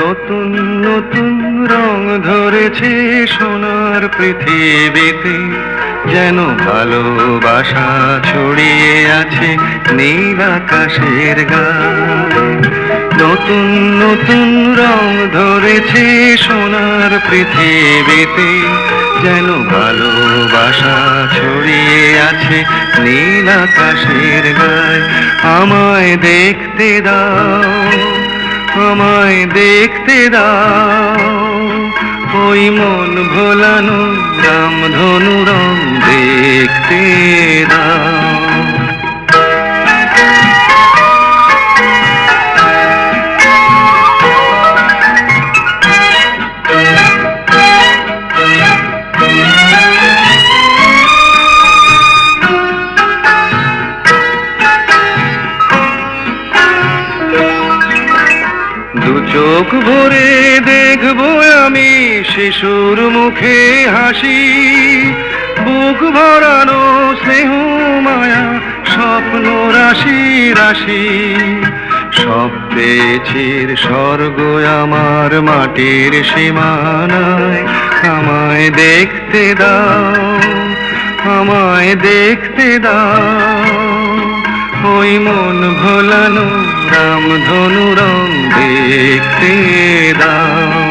নতুন নতুন রং ধরেছে সোনার পৃথিবীতে। যেন ভালোবাসা ছড়িয়ে আছে নীল আকাশের নতুন নতুন রং ধরেছে সোনার পৃথিবীতে। যেন ভালোবাসা ছড়িয়ে আছে নীল আকাশের গায়ে আমায় দেখতে দাও, আমায় দেখতে দাও। ওই মন ভোলানো রাম ধনু রং দেখতে দাও চোখ ভরে দেখব আমি শিশুর মুখে হাসি। বুক ভরানো স্নেহ মায়া, স্বপ্ন রাশি রাশি। সব পেয়েছির স্বর্গ আমার মাটির সীমানায়। আমায় দেখতে দাও, আমায় দেখতে দাও। ওই মন ভোলানো রাম ধনু রং দেখতে দাও।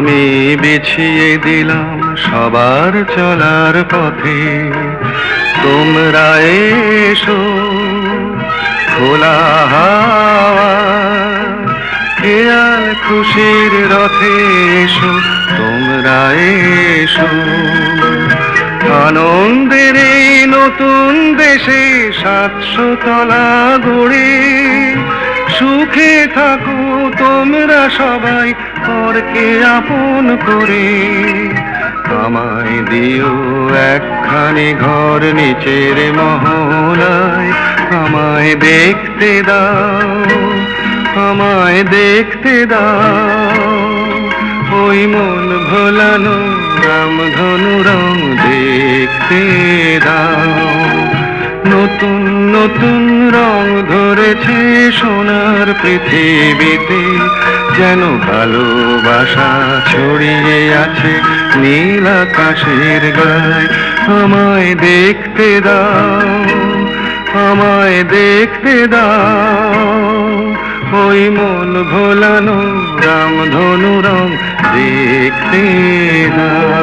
আমি বিছিয়ে দিলাম সবার চলার পথে। তোমরা এসো, খোলা খেয়াল খুশির রথে এসো, তোমরা এসো। আনন্দের নতুন দেশে সাতশো তলা গড়ে সুখে থাকো তোমরা সবাই পরকে আপন করে। আমায় দিও একখানি ঘর নিচের মহলায়। আমায় দেখতে দাও, আমায় দেখতে দাও। ওই মন ভোলানো রাম ধনু রং দেখতে দাও। নতুন নতুন রং সোনার পৃথিবীতে যেন ভালোবাসা ছড়িয়ে আছে নীল আকাশের গায়ে। আমায় দেখতে দাও, আমায় দেখতে দাও। ওই মন ভোলানো রাম ধনু রং দেখতে দাও।